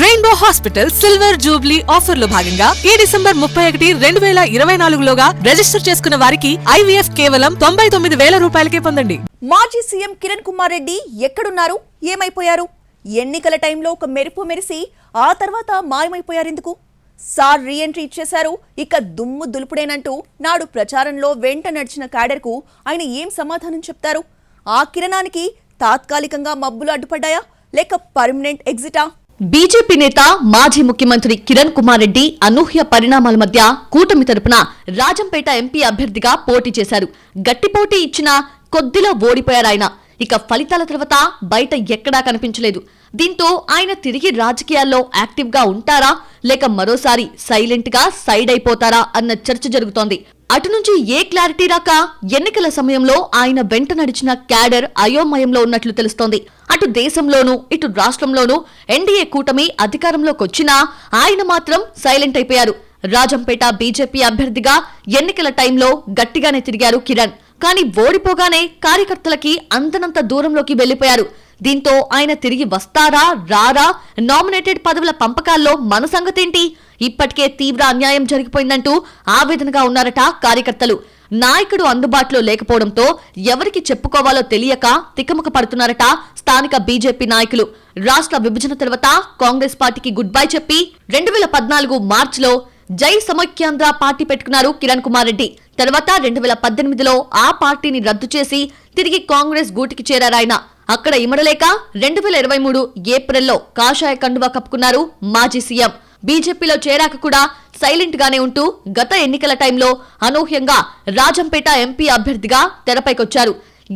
Rainbow hospital silver Jubilee ఆఫర్లో భాగంగా ఈ డిసెంబర్ ముప్పై ఒకటి రెండు వేల ఇరవై నాలుగులోగా రిజిస్టర్ చేసుకున్న వారికి ఐవీఎఫ్ కేవలం తొంభై తొమ్మిది వేల రూపాయలకే పొందండి. మాజీ సీఎం కిరణ్ కుమార్ రెడ్డి ఎక్కడున్నారు? ఏమైపోయారు? ఎన్నికల టైంలో ఒక మెరుపు మెరిసి ఆ తర్వాత మాయమైపోయారెందుకు? సార్ రీఎంట్రీ ఇచ్చేశారు ఇక దుమ్ము దులుపుడేనంటూ నాడు ప్రచారంలో వెంట నడిచిన క్యాడర్కు ఆయన ఏం సమాధానం చెప్తారు? ఆ కిరణానికి తాత్కాలికంగా మబ్బులు అడ్డుపడ్డాయా? లేక పర్మనెంట్ ఎగ్జిటా? బీజేపీ నేత మాజీ ముఖ్యమంత్రి కిరణ్ కుమార్ రెడ్డి అనూహ్య పరిణామాల మధ్య కూటమి తరపున రాజంపేట ఎంపీ అభ్యర్థిగా పోటీ చేశారు. గట్టి పోటీ ఇచ్చినా కొద్దిలో ఓడిపోయారాయన. ఇక ఫలితాల తర్వాత బయట ఎక్కడా కనిపించలేదు. దీంతో ఆయన తిరిగి రాజకీయాల్లో యాక్టివ్గా ఉంటారా? లేక మరోసారి సైలెంట్గా సైడ్ అయిపోతారా? అన్న చర్చ జరుగుతోంది. అటు నుంచి ఏ క్లారిటీ రాక ఎన్నికల సమయంలో ఆయన వెంట నడిచిన క్యాడర్ అయోమయంలో ఉన్నట్లు తెలుస్తోంది. అటు దేశంలోనూ ఇటు రాష్ట్రంలోనూ ఎన్డీఏ కూటమి అధికారంలోకొచ్చినా ఆయన మాత్రం సైలెంట్ అయిపోయారు. రాజంపేట బీజేపీ అభ్యర్థిగా ఎన్నికల టైంలో గట్టిగానే తిరిగారు కిరణ్. కానీ ఓడిపోగానే కార్యకర్తలకి అంతనంత దూరంలోకి వెళ్ళిపోయారు దీంతో ఆయన తిరిగి వస్తారా రారా? నామినేటెడ్ పదవుల పంపకాల్లో మన సంగతేంటి? ఇప్పటికే తీవ్ర అన్యాయం జరిగిపోయిందంటూ ఆవేదనగా ఉన్నారట కార్యకర్తలు. నాయకుడు అందుబాటులో లేకపోవడంతో ఎవరికి చెప్పుకోవాలో తెలియక తికమక పడుతున్నారట స్థానిక బీజేపీ నాయకులు. రాష్ట్ర విభజన తర్వాత కాంగ్రెస్ పార్టీకి గుడ్ బై చెప్పి రెండు వేల పద్నాలుగు మార్చిలో జై సమైక్యాంధ్ర పార్టీ పెట్టుకున్నారు కిరణ్ కుమార్ రెడ్డి. తర్వాత రెండు వేల పద్దెనిమిదిలో ఆ పార్టీని రద్దు చేసి తిరిగి కాంగ్రెస్ గూటికి చేరారాయన అక్కడ ఇమడలేక రెండు వేల ఇరవై మూడు ఏప్రిల్లో కాషాయ కండువా కప్పుకున్నారు మాజీ సీఎం. బీజేపీలో చేరాక కూడా సైలెంట్ గానే ఉంటూ గత ఎన్నికల టైంలో అనూహ్యంగా రాజంపేట ఎంపీ అభ్యర్థిగా తెరపైకొచ్చారు.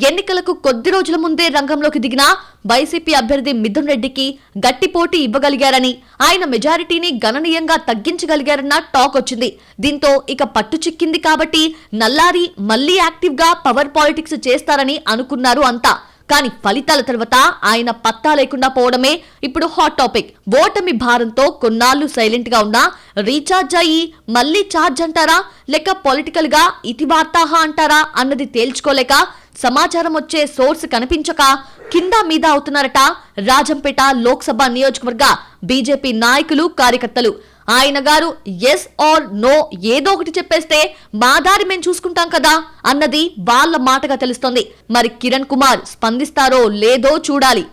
ఎన్నికలకు కొద్ది రోజుల ముందే రంగంలోకి దిగిన వైసీపీ అభ్యర్థి మిథున్ రెడ్డికి గట్టి పోటీ ఇవ్వగలిగారని ఆయన మెజారిటీని గణనీయంగా తగ్గించగలిగారన్న టాక్ వచ్చింది. దీంతో ఇక పట్టు చిక్కింది కాబట్టి నల్లారి మళ్ళీ యాక్టివ్గా పవర్ పాలిటిక్స్ చేస్తారని అనుకున్నారు అంతా. కానీ ఫలితాల తర్వాత ఆయన పత్తా లేకుండా పోవడమే ఇప్పుడు హాట్ టాపిక్. ఓటమి భారంతో కొన్నాళ్ళు సైలెంట్గా ఉన్నా రీఛార్జ్ అయ్యి మళ్ళీ ఛార్జ్ అంటారా లేక పొలిటికల్గా ఇతివార్తాహ అంటారా అన్నది తేల్చుకోలేక సమాచారం వచ్చే సోర్స్ కనిపించక కింద మీద అవుతున్నారట రాజంపేట లోక్సభ నియోజకవర్గ బీజేపీ నాయకులు కార్యకర్తలు. ఆయన గారు ఎస్ ఆర్ నో ఏదో ఒకటి చెప్పేస్తే మా దారి మేము చూసుకుంటాం కదా అన్నది వాళ్ళ మాటగా తెలుస్తోంది. మరి కిరణ్ కుమార్ స్పందిస్తారో లేదో చూడాలి.